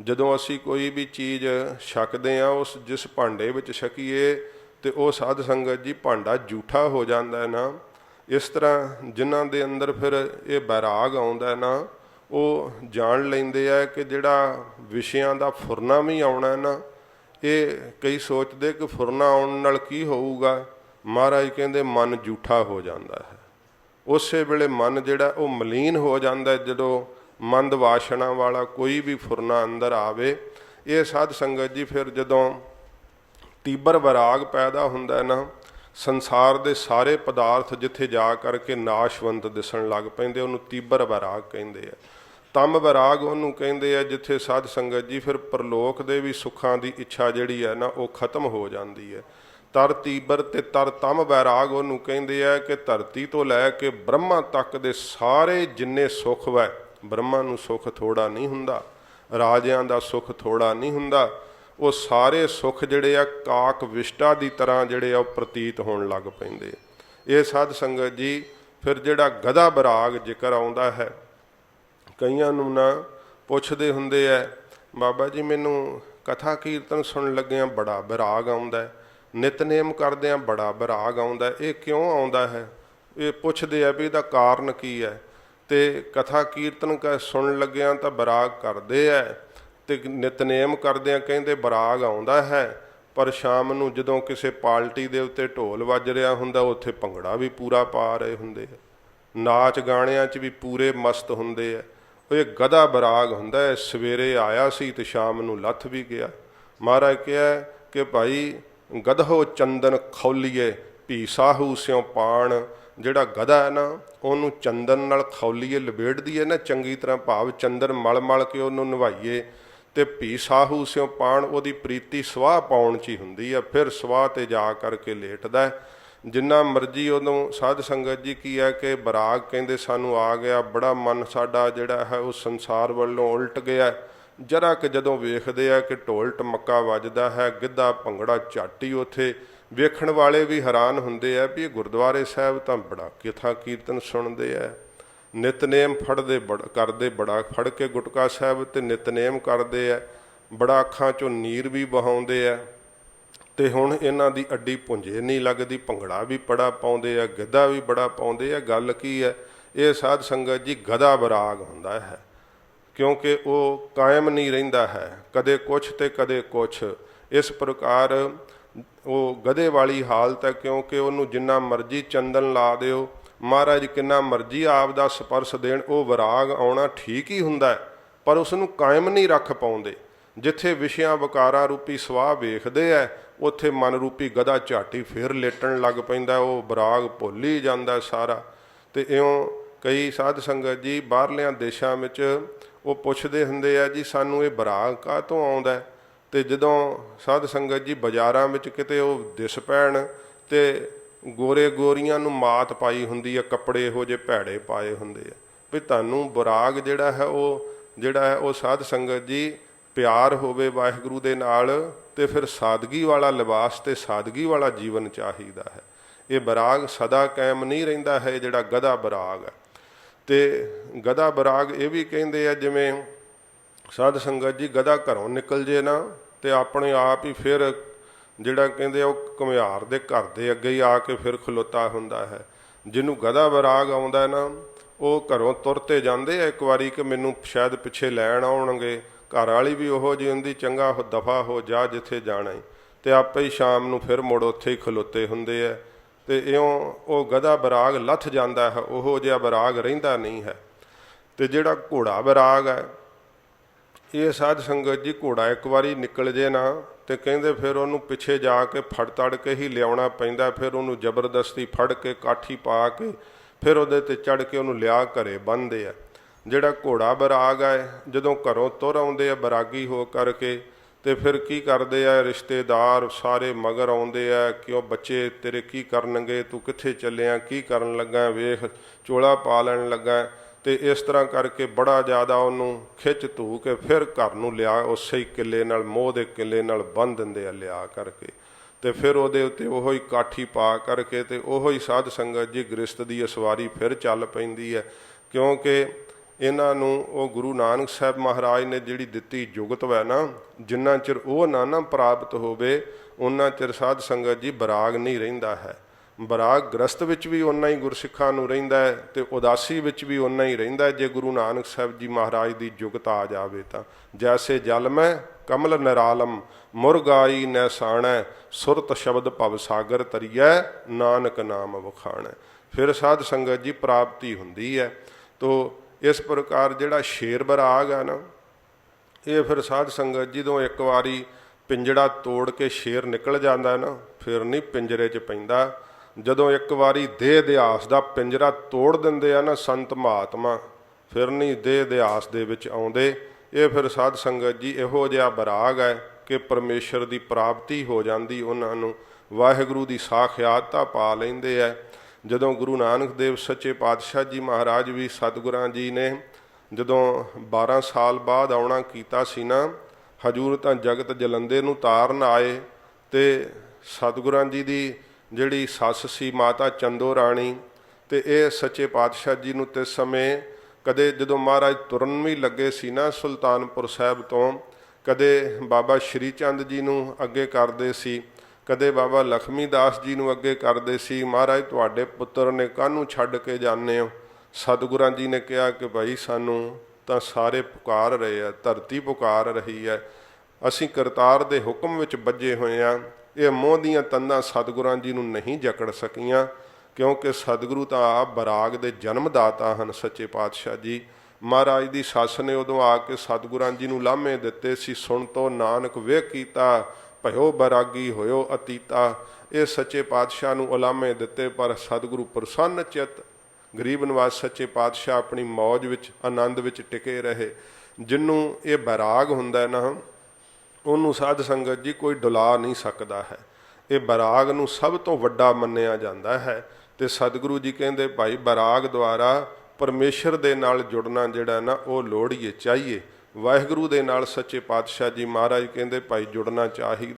ਜਦੋਂ ਅਸੀਂ ਕੋਈ ਵੀ ਚੀਜ਼ ਛਕਦੇ ਆ ਉਸ ਜਿਸ ਭਾਂਡੇ ਵਿੱਚ ਛਕੀਏ, ਤੇ ਉਹ ਸਾਧ ਸੰਗਤ ਜੀ ਭਾਂਡਾ ਝੂਠਾ ਹੋ ਜਾਂਦਾ ਹੈ ਨਾ। ਇਸ ਤਰ੍ਹਾਂ ਜਿਨ੍ਹਾਂ ਦੇ ਅੰਦਰ ਫਿਰ ਇਹ ਬੈਰਾਗ ਆਉਂਦਾ ਹੈ ਨਾ, ਉਹ ਜਾਣ ਲੈਂਦੇ ਆ ਕਿ ਜਿਹੜਾ ਵਿਸ਼ਿਆਂ ਦਾ ਫੁਰਨਾ ਵੀ ਆਉਣਾ ਹੈ ਨਾ ਇਹ ਕਈ ਸੋਚਦੇ ਕਿ ਫੁਰਨਾ ਆਉਣ ਨਾਲ ਕੀ ਹੋਊਗਾ? ਮਹਾਰਾਜ ਕਹਿੰਦੇ, ਮਨ ਝੂਠਾ ਹੋ ਜਾਂਦਾ ਹੈ। ਉਸੇ ਵੇਲੇ ਮਨ ਜਿਹੜਾ, ਉਹ ਮਲੀਨ ਹੋ ਜਾਂਦਾ ਜਦੋਂ ਮੰਦ ਵਾਸ਼ਨਾ ਵਾਲਾ ਕੋਈ ਵੀ ਫੁਰਨਾ ਅੰਦਰ ਆਵੇ, ਇਹ ਸਾਧ ਸੰਗਤ ਜੀ ਫਿਰ ਜਦੋਂ ਤੀਬਰ ਵਿਰਾਗ ਪੈਦਾ ਹੁੰਦਾ ਨਾ, ਸੰਸਾਰ ਦੇ ਸਾਰੇ ਪਦਾਰਥ ਜਿੱਥੇ ਜਾ ਕਰਕੇ ਨਾਸ਼ਵੰਤ ਦਿਸਣ ਲੱਗ ਪੈਂਦੇ, ਉਹਨੂੰ ਤੀਬਰ ਵਿਰਾਗ ਕਹਿੰਦੇ ਆ। ਤਮ ਵਿਰਾਗ ਉਹਨੂੰ ਕਹਿੰਦੇ ਆ, ਜਿੱਥੇ ਸਾਧ ਸੰਗਤ ਜੀ, ਫਿਰ ਪ੍ਰਲੋਕ ਦੇ ਵੀ ਸੁੱਖਾਂ ਦੀ ਇੱਛਾ ਜਿਹੜੀ ਹੈ ਨਾ, ਉਹ ਖਤਮ ਹੋ ਜਾਂਦੀ ਹੈ ਤਰ ਤੀਬਰ ਤੇ ਤਰ ਤਮ ਵਿਰਾਗ ਉਹਨੂੰ ਕਹਿੰਦੇ ਆ ਕਿ ਧਰਤੀ ਤੋਂ ਲੈ ਕੇ ਬ੍ਰਹਮਾ ਤੱਕ ਦੇ ਸਾਰੇ ਜਿੰਨੇ ਸੁੱਖ ਵੈ, ਬ੍ਰਹਮਾ ਨੂੰ ਸੁੱਖ ਥੋੜਾ ਨਹੀਂ ਹੁੰਦਾ, ਰਾਜਿਆਂ ਦਾ ਸੁੱਖ ਥੋੜਾ ਨਹੀਂ ਹੁੰਦਾ, ਉਹ ਸਾਰੇ ਸੁੱਖ ਜਿਹੜੇ ਆ, ਕਾਕ ਵਿਸ਼ਟਾ ਦੀ ਤਰ੍ਹਾਂ ਜਿਹੜੇ ਆ, ਉਹ ਪ੍ਰਤੀਤ ਹੋਣ ਲੱਗ ਪੈਂਦੇ ਇਹ ਸਾਧ ਸੰਗਤ ਜੀ, ਫਿਰ ਜਿਹੜਾ ਗਦਾ ਬਰਾਗ ਜ਼ਿਕਰ ਆਉਂਦਾ ਹੈ ਕਈਆਂ ਨੂੰ ਨਾ ਪੁੱਛਦੇ ਹੁੰਦੇ ਐ, ਬਾਬਾ ਜੀ ਮੈਨੂੰ ਕਥਾ ਕੀਰਤਨ ਸੁਣਨ ਲੱਗਿਆਂ ਬੜਾ ਵਿਰਾਗ ਆਉਂਦਾ ਹੈ ਨਿਤਨੇਮ ਕਰਦਿਆਂ ਬੜਾ ਵਿਰਾਗ ਆਉਂਦਾ ਇਹ ਕਿਉਂ ਆਉਂਦਾ ਹੈ? ਇਹ ਪੁੱਛਦੇ ਆ ਵੀ ਇਹਦਾ ਕਾਰਨ ਕੀ ਹੈ ਤੇ ਕਥਾ ਕੀਰਤਨ ਕ ਸੁਣਨ ਲੱਗਿਆਂ ਤਾਂ ਵਿਰਾਗ ਕਰਦੇ ਐ, ਤੇ ਨਿਤਨੇਮ ਕਰਦਿਆਂ ਕਹਿੰਦੇ ਵਿਰਾਗ ਆਉਂਦਾ ਹੈ, ਪਰ ਸ਼ਾਮ ਨੂੰ ਜਦੋਂ ਕਿਸੇ ਪਾਰਟੀ ਦੇ ਉੱਤੇ ਢੋਲ ਵੱਜ ਰਿਹਾ ਹੁੰਦਾ, ਉੱਥੇ ਭੰਗੜਾ ਵੀ ਪੂਰਾ ਪਾ ਰਹੇ ਹੁੰਦੇ ਨਾਚ ਗਾਣਿਆਂ 'ਚ ਵੀ ਪੂਰੇ ਮਸਤ ਹੁੰਦੇ ਆ ਉਹ ਇਹ ਗਦਾ ਬਰਾਗ ਹੁੰਦਾ ਹੈ, ਸਵੇਰੇ ਆਇਆ ਸੀ ਤੇ ਸ਼ਾਮ ਨੂੰ ਲੱਥ ਵੀ ਗਿਆ। ਮਹਾਰਾਜ ਕਿਹਾ ਕਿ ਭਾਈ, ਗਧੋ ਚੰਦਨ ਖੌਲੀਏ ਭੀ ਸਾਹੂ ਸਿਉ ਪਾਣ। ਜਿਹੜਾ ਗਧਾ ਹੈ ਨਾ, ਉਹਨੂੰ ਚੰਦਨ ਨਾਲ ਖੌਲੀਏ, ਲਬੇੜਦੀ ਹੈ ਨਾ, ਚੰਗੀ ਤਰ੍ਹਾਂ ਭਾਵ ਚੰਦਨ ਮਲ ਮਲ ਕੇ ਉਹਨੂੰ ਨਵਾਈਏ ਤੇ ਭੀ ਸਾਹੂ ਸਿਉ ਪਾਣ, ਉਹਦੀ ਪ੍ਰੀਤੀ ਸਵਾਹ ਪਾਉਣ ਚ ਹੀ ਹੁੰਦੀ ਆ ਫਿਰ ਸਵਾਹ ਤੇ ਜਾ ਕਰਕੇ ਲੇਟਦਾ ਜਿੰਨਾ ਮਰਜ਼ੀ ਉਦੋਂ ਸਾਧ ਸੰਗਤ ਜੀ ਕੀ ਹੈ ਕਿ ਬਰਾਗ ਕਹਿੰਦੇ ਸਾਨੂੰ ਆ ਗਿਆ, ਬੜਾ ਮਨ ਸਾਡਾ ਜਿਹੜਾ ਹੈ ਉਹ ਸੰਸਾਰ ਵੱਲੋਂ ਉਲਟ ਗਿਆ। ਜਰਾ ਕਿ ਜਦੋਂ ਵੇਖਦੇ ਆ ਕਿ ਢੋਲ ਟਮੱਕਾ ਵੱਜਦਾ ਹੈ, ਗਿੱਧਾ ਭੰਗੜਾ ਝਾਟੀ ਉਥੇ, ਵੇਖਣ ਵਾਲੇ ਵੀ ਹੈਰਾਨ ਹੁੰਦੇ ਆ ਵੀ ਇਹ ਗੁਰਦੁਆਰੇ ਸਾਹਿਬ ਤਾਂ ਬੜਾ ਕਿਥਾ ਕੀਰਤਨ ਸੁਣਦੇ ਆ। ਨਿਤਨੇਮ ਫੜਦੇ ਬੜ, ਕਰਦੇ ਬੜਾ, ਫੜ ਕੇ ਗੁਟਕਾ ਸਾਹਿਬ ਤੇ ਨਿਤਨੇਮ ਕਰਦੇ ਆ। ਬੜਾ ਅੱਖਾਂ ਚੋਂ ਨੀਰ ਵੀ ਵਹਾਉਂਦੇ ਆ। ਤੇ ਹੁਣ ਇਹਨਾਂ ਦੀ ਅੱਡੀ ਪੁੰਜੇ ਨਹੀਂ ਲੱਗਦੀ, ਭੰਗੜਾ ਵੀ ਬੜਾ ਪਾਉਂਦੇ ਆ, ਗਿੱਧਾ ਵੀ ਬੜਾ ਪਾਉਂਦੇ ਆ। ਗੱਲ ਕੀ ਹੈ? ਇਹ ਸਾਧ ਸੰਗਤ ਜੀ ਗਦਾ ਬਰਾਗ ਹੁੰਦਾ ਹੈ, ਕਿਉਂਕਿ ਉਹ ਕਾਇਮ ਨਹੀਂ ਰਹਿੰਦਾ ਹੈ, ਕਦੇ ਕੁਛ ਤੇ ਕਦੇ ਕੁਛ। ਇਸ ਪ੍ਰਕਾਰ ਉਹ ਗਧੇ ਵਾਲੀ ਹਾਲਤ ਹੈ, ਕਿਉਂਕਿ ਉਹਨੂੰ ਜਿੰਨਾ ਮਰਜ਼ੀ ਚੰਦਨ ਲਾ ਦਿਓ, ਮਹਾਰਾਜ ਕਿੰਨਾ ਮਰਜ਼ੀ ਆਪ ਦਾ ਸਪਰਸ਼ ਦੇਣ, ਉਹ ਵਿਰਾਗ ਆਉਣਾ ਠੀਕ ਹੀ ਹੁੰਦਾ ਪਰ ਉਸ ਨੂੰ ਕਾਇਮ ਨਹੀਂ ਰੱਖ ਪਾਉਂਦੇ। ਜਿੱਥੇ ਵਿਸ਼ਿਆਂ ਵਕਾਰਾ ਰੂਪੀ ਸਵਾਹ ਵੇਖਦੇ ਐ, ਉੱਥੇ ਮਨ ਰੂਪੀ ਗਧਾ ਝਾਟੀ ਫੇਰ ਲੇਟਣ ਲੱਗ ਪੈਂਦਾ, ਉਹ ਬਰਾਗ ਭੁੱਲ ਹੀ ਜਾਂਦਾ ਸਾਰਾ ਤੇ ਇਉਂ ਕਈ ਸਾਧ ਸੰਗਤ ਜੀ ਬਾਹਰਲਿਆਂ ਦੇਸ਼ਾਂ ਵਿੱਚ ਉਹ ਪੁੱਛਦੇ ਹੁੰਦੇ ਆ, ਜੀ ਸਾਨੂੰ ਇਹ ਬਰਾਗ ਕਾਹ ਤੋਂ ਆਉਂਦਾ ਹੈ? ਤੇ ਜਦੋਂ ਸਾਧ ਸੰਗਤ ਜੀ ਬਾਜ਼ਾਰਾਂ ਵਿੱਚ ਕਿਤੇ ਉਹ ਦਿਸ ਪੈਣ ਤੇ ਗੋਰੇ ਗੋਰੀਆਂ ਨੂੰ ਮਾਤ ਪਾਈ ਹੁੰਦੀ ਆ, ਕੱਪੜੇ ਇਹੋ ਜਿਹੇ ਭੈੜੇ ਪਾਏ ਹੁੰਦੇ ਆ, ਵੀ ਤੁਹਾਨੂੰ ਵਿਰਾਗ ਜਿਹੜਾ ਹੈ ਉਹ, ਜਿਹੜਾ ਹੈ ਉਹ ਸਾਧ ਸੰਗਤ ਜੀ ਪਿਆਰ ਹੋਵੇ ਵਾਹਿਗੁਰੂ ਦੇ ਨਾਲ ਤੇ ਫਿਰ ਸਾਦਗੀ ਵਾਲਾ ਲਿਬਾਸ ਤੇ ਸਾਦਗੀ ਵਾਲਾ ਜੀਵਨ ਚਾਹੀਦਾ ਹੈ। ਇਹ ਬਰਾਗ ਸਦਾ ਕਾਇਮ ਨਹੀਂ ਰਹਿੰਦਾ ਹੈ ਜਿਹੜਾ ਗਧਾ ਬਰਾਗ ਹੈ। ਤੇ ਗਧਾ ਬਰਾਗ ਇਹ ਵੀ ਕਹਿੰਦੇ ਆ, ਜਿਵੇਂ ਸਾਧ ਸੰਗਤ ਜੀ ਗਧਾ ਘਰੋਂ ਨਿਕਲ ਜੇ ਨਾ, ਤੇ ਆਪਣੇ ਆਪ ਹੀ ਫਿਰ ਜਿਹੜਾ ਕਹਿੰਦੇ ਆ, ਉਹ ਘੁਮਿਆਰ ਦੇ ਘਰ ਦੇ ਅੱਗੇ ਹੀ ਆ ਕੇ ਫਿਰ ਖਲੋਤਾ ਹੁੰਦਾ ਹੈ। ਜਿਹਨੂੰ ਗਧਾ ਬਰਾਗ ਆਉਂਦਾ ਨਾ, ਉਹ ਘਰੋਂ ਤੁਰ 'ਤੇ ਜਾਂਦੇ ਆ ਇੱਕ ਵਾਰੀ ਕਿ ਮੈਨੂੰ ਸ਼ਾਇਦ ਪਿੱਛੇ ਲੈਣ ਆਉਣਗੇ। ਘਰ ਵਾਲੀ ਵੀ ਉਹੋ ਜਿਹੀ ਹੁੰਦੀ, ਚੰਗਾ ਹੋ, ਦਫਾ ਹੋ ਜਾ ਜਿੱਥੇ ਜਾਣਾ ਈ। ਤੇ ਆਪੇ ਹੀ ਸ਼ਾਮ ਨੂੰ ਫਿਰ ਮੁੜ ਉੱਥੇ ਹੀ ਖਲੋਤੇ ਹੁੰਦੇ ਆ। ਤੇ ਇਉਂ ਉਹ ਗਧਾ ਬਰਾਗ ਲੱਥ ਜਾਂਦਾ ਹੈ, ਉਹੋ ਜਿਹਾ ਬਰਾਗ ਰਹਿੰਦਾ ਨਹੀਂ ਹੈ। ਤੇ ਜਿਹੜਾ ਘੋੜਾ ਬਰਾਗ ਹੈ, ਇਹ ਸਾਧ ਸੰਗਤ ਜੀ ਘੋੜਾ ਇੱਕ ਵਾਰੀ ਨਿਕਲ ਜੇ ਨਾ, ਤੇ ਕਹਿੰਦੇ ਫਿਰ ਉਹਨੂੰ ਪਿੱਛੇ ਜਾ ਕੇ ਫੜ ਤੜ ਕੇ ਹੀ ਲਿਆਉਣਾ ਪੈਂਦਾ, ਫਿਰ ਉਹਨੂੰ ਜ਼ਬਰਦਸਤੀ ਫੜ ਕੇ ਕਾਠੀ ਪਾ ਕੇ, ਫਿਰ ਉਹਦੇ ਤੇ ਚੜ ਕੇ ਉਹਨੂੰ ਲਿਆ ਘਰੇ ਬੰਨਦੇ ਆ। ਜਿਹੜਾ ਘੋੜਾ ਬਰਾਗ ਹੈ ਜਦੋਂ ਘਰੋਂ ਤੁਰ ਆਉਂਦੇ ਆ ਬਰਾਗੀ ਹੋ ਕਰਕੇ, ਤੇ ਫਿਰ ਕੀ ਕਰਦੇ ਆ ਰਿਸ਼ਤੇਦਾਰ ਸਾਰੇ ਮਗਰ ਆਉਂਦੇ ਆ ਕਿ ਉਹ ਬੱਚੇ ਤੇਰੇ ਕੀ ਕਰਨਗੇ, ਤੂੰ ਕਿੱਥੇ ਚੱਲਿਆ, ਕੀ ਕਰਨ ਲੱਗਾ, ਵੇਖ, ਚੋਲਾ ਪਾ ਲੈਣ ਲੱਗਾ। ਤੇ ਇਸ ਤਰ੍ਹਾਂ ਕਰਕੇ ਬੜਾ ਜ਼ਿਆਦਾ ਉਹਨੂੰ ਖਿੱਚ ਧੂ ਕੇ ਫਿਰ ਘਰ ਨੂੰ ਲਿਆ, ਉਸੇ ਹੀ ਕਿੱਲੇ ਨਾਲ, ਮੋਹ ਦੇ ਕਿੱਲੇ ਨਾਲ ਬੰਨ ਦਿੰਦੇ ਆ ਲਿਆ ਕਰਕੇ। ਤੇ ਫਿਰ ਉਹਦੇ ਉੱਤੇ ਉਹੋ ਹੀ ਕਾਠੀ ਪਾ ਕਰਕੇ ਤੇ ਉਹੋ ਹੀ ਸਾਧ ਸੰਗਤ ਜੀ ਗ੍ਰਸਤ ਦੀ ਅਸਵਾਰੀ ਫਿਰ ਚੱਲ ਪੈਂਦੀ ਹੈ। ਕਿਉਂਕਿ ਇਹਨਾਂ ਨੂੰ ਉਹ ਗੁਰੂ ਨਾਨਕ ਸਾਹਿਬ ਮਹਾਰਾਜ ਨੇ ਜਿਹੜੀ ਦਿੱਤੀ ਜੁਗਤ ਵੈ ਨਾ, ਜਿੰਨਾ ਚਿਰ ਉਹ ਨਾ ਨਾ ਪ੍ਰਾਪਤ ਹੋਵੇ ਉਹਨਾਂ ਚਿਰ ਸਾਧ ਸੰਗਤ ਜੀ ਬਰਾਗ ਨਹੀਂ ਰਹਿੰਦਾ ਹੈ। ਬਰਾਗ ਗ੍ਰਸਤ ਵਿੱਚ ਵੀ ਓਨਾ ਹੀ ਗੁਰਸਿੱਖਾਂ ਨੂੰ ਰਹਿੰਦਾ ਹੈ ਤੇ ਉਦਾਸੀ ਵਿੱਚ ਵੀ ਓਨਾ ਹੀ ਰਹਿੰਦਾ ਜੇ ਗੁਰੂ ਨਾਨਕ ਸਾਹਿਬ ਜੀ ਮਹਾਰਾਜ ਦੀ ਜੁਗਤ ਆ ਜਾਵੇ ਤਾਂ। ਜੈਸੇ ਜਲ ਮੈਂ ਕਮਲ ਨਰਾਲਮ, ਮੁਰਗਾਈ ਨੈਸਾਣੈ ਸੁਰਤ ਸ਼ਬਦ ਭਵ ਸਾਗਰ ਤਰੀਐ, ਨਾਨਕ ਨਾਮ ਵਖਾਣੈ। ਫਿਰ ਸਾਧ ਸੰਗਤ ਜੀ ਪ੍ਰਾਪਤੀ ਹੁੰਦੀ ਹੈ। ਤੋ ਇਸ ਪ੍ਰਕਾਰ ਜਿਹੜਾ ਸ਼ੇਰ ਬਰਾਗ ਆ ਨਾ, ਇਹ ਫਿਰ ਸਾਧ ਸੰਗਤ ਜਦੋਂ ਇੱਕ ਵਾਰੀ ਪਿੰਜੜਾ ਤੋੜ ਕੇ ਸ਼ੇਰ ਨਿਕਲ ਜਾਂਦਾ ਨਾ, ਫਿਰ ਨਹੀਂ ਪਿੰਜਰੇ 'ਚ ਪੈਂਦਾ। ਜਦੋਂ ਇੱਕ ਵਾਰੀ ਦੇਹ ਦਿਆਸ ਦਾ ਪਿੰਜਰਾ ਤੋੜ ਦਿੰਦੇ ਆ ਨਾ ਸੰਤ ਮਹਾਤਮਾ, ਫਿਰ ਨਹੀਂ ਦੇਹ ਦਿਆਸ ਦੇ ਵਿੱਚ ਆਉਂਦੇ। ਇਹ ਫਿਰ ਸਾਧ ਸੰਗਤ ਜੀ ਇਹੋ ਜਿਹਾ ਬਰਾਗ ਹੈ ਕਿ ਪਰਮੇਸ਼ਰ ਦੀ ਪ੍ਰਾਪਤੀ ਹੋ ਜਾਂਦੀ, ਉਹਨਾਂ ਨੂੰ ਵਾਹਿਗੁਰੂ ਦੀ ਸਾਖਿਆਤਤਾ ਪਾ ਲੈਂਦੇ ਆ। ਜਦੋਂ ਗੁਰੂ ਨਾਨਕ ਦੇਵ ਸੱਚੇ ਪਾਤਸ਼ਾਹ ਜੀ ਮਹਾਰਾਜ ਵੀ ਸਤਿਗੁਰਾਂ ਜੀ ਨੇ ਜਦੋਂ 12 ਸਾਲ ਬਾਅਦ ਆਉਣਾ ਕੀਤਾ ਸੀ ਨਾ, ਹਜੂਰ ਤਾਂ ਜਗਤ ਜਲੰਦੇ ਨੂੰ ਤਾਰਨ ਆਏ ਤੇ ਸਤਿਗੁਰਾਂ ਜੀ ਦੀ ਜਿਹੜੀ ਸੱਸ ਸੀ ਮਾਤਾ ਚੰਦੋ ਰਾਣੀ ਤੇ ਇਹ ਸੱਚੇ ਪਾਤਸ਼ਾਹ ਜੀ ਨੂੰ ਤੇ ਸਮੇਂ ਕਦੇ ਜਦੋਂ ਮਹਾਰਾਜ ਤੁਰਨ ਵੀ ਲੱਗੇ ਸੀ ਨਾ ਸੁਲਤਾਨਪੁਰ ਸਾਹਿਬ ਤੋਂ, ਕਦੇ ਬਾਬਾ ਸ਼੍ਰੀ ਚੰਦ ਜੀ ਨੂੰ ਅੱਗੇ ਕਰਦੇ ਸੀ। ਕਦੇ ਬਾਬਾ ਲਖਮੀ ਦਾਸ ਜੀ ਨੂੰ ਅੱਗੇ ਕਰਦੇ ਸੀ, ਮਹਾਰਾਜ, ਤੁਹਾਡੇ ਪੁੱਤਰ ਨੇ ਕਾਹਨੂੰ ਛੱਡ ਕੇ ਜਾਂਦੇ ਹੋ? ਸਤਿਗੁਰਾਂ ਜੀ ਨੇ ਕਿਹਾ ਕਿ ਭਾਈ, ਸਾਨੂੰ ਤਾਂ ਸਾਰੇ ਪੁਕਾਰ ਰਹੇ ਆ, ਧਰਤੀ ਪੁਕਾਰ ਰਹੀ ਹੈ। ਅਸੀਂ ਕਰਤਾਰ ਦੇ ਹੁਕਮ ਵਿੱਚ ਵੱਜੇ ਹੋਏ ਆ। ਇਹ ਮੋਹ ਦੀਆਂ ਤੰਦਾਂ ਸਤਿਗੁਰਾਂ ਜੀ ਨੂੰ ਨਹੀਂ ਜਕੜ ਸਕੀਆਂ, ਕਿਉਂਕਿ ਸਤਿਗੁਰੂ ਤਾਂ ਆਪ ਬਰਾਗ ਦੇ ਜਨਮਦਾਤਾ ਹਨ, ਸੱਚੇ ਪਾਤਸ਼ਾਹ ਜੀ। ਮਹਾਰਾਜ ਦੀ ਸੱਸ ਨੇ ਉਦੋਂ ਆ ਕੇ ਸਤਿਗੁਰਾਂ ਜੀ ਨੂੰ ਲਾਹਮੇ ਦਿੱਤੇ ਸੀ, ਸੁਣ ਤੋ ਨਾਨਕ ਵੇਖ ਕੀਤਾ ਭਇਓ ਬਰਾਗੀ ਹੋਇਓ ਅਤੀਤਾ। ਇਹ ਸੱਚੇ ਪਾਤਸ਼ਾਹ ਨੂੰ ਉਲਾਮੇ ਦਿੱਤੇ, ਪਰ ਸਤਿਗੁਰੂ ਪ੍ਰਸੰਨ ਚਿਤ, ਗਰੀਬ ਨਿਵਾਸ ਸੱਚੇ ਪਾਤਸ਼ਾਹ ਆਪਣੀ ਮੌਜ ਵਿੱਚ, ਆਨੰਦ ਵਿੱਚ ਟਿਕੇ ਰਹੇ। ਜਿੰਨੂੰ ਇਹ ਬੈਰਾਗ ਹੁੰਦਾ ਨਾ, ਉਹਨੂੰ ਸਾਧ ਸੰਗਤ ਜੀ ਕੋਈ ਡੁਲਾ ਨਹੀਂ ਸਕਦਾ ਹੈ। ਇਹ ਬੈਰਾਗ ਨੂੰ ਸਭ ਤੋਂ ਵੱਡਾ ਮੰਨਿਆ ਜਾਂਦਾ ਹੈ ਤੇ ਸਤਿਗੁਰੂ ਜੀ ਕਹਿੰਦੇ, ਭਾਈ ਬੈਰਾਗ ਦੁਆਰਾ ਪਰਮੇਸ਼ਰ ਦੇ ਨਾਲ ਜੁੜਨਾ ਜਿਹੜਾ ਨਾ, ਉਹ ਲੋੜੀਏ ਚਾਹੀਏ। ਵਾਹਿਗੁਰੂ ਦੇ ਨਾਲ ਸੱਚੇ ਪਾਤਸ਼ਾਹ ਜੀ ਮਹਾਰਾਜ ਕਹਿੰਦੇ ਭਾਈ ਜੁੜਨਾ ਚਾਹੀਦਾ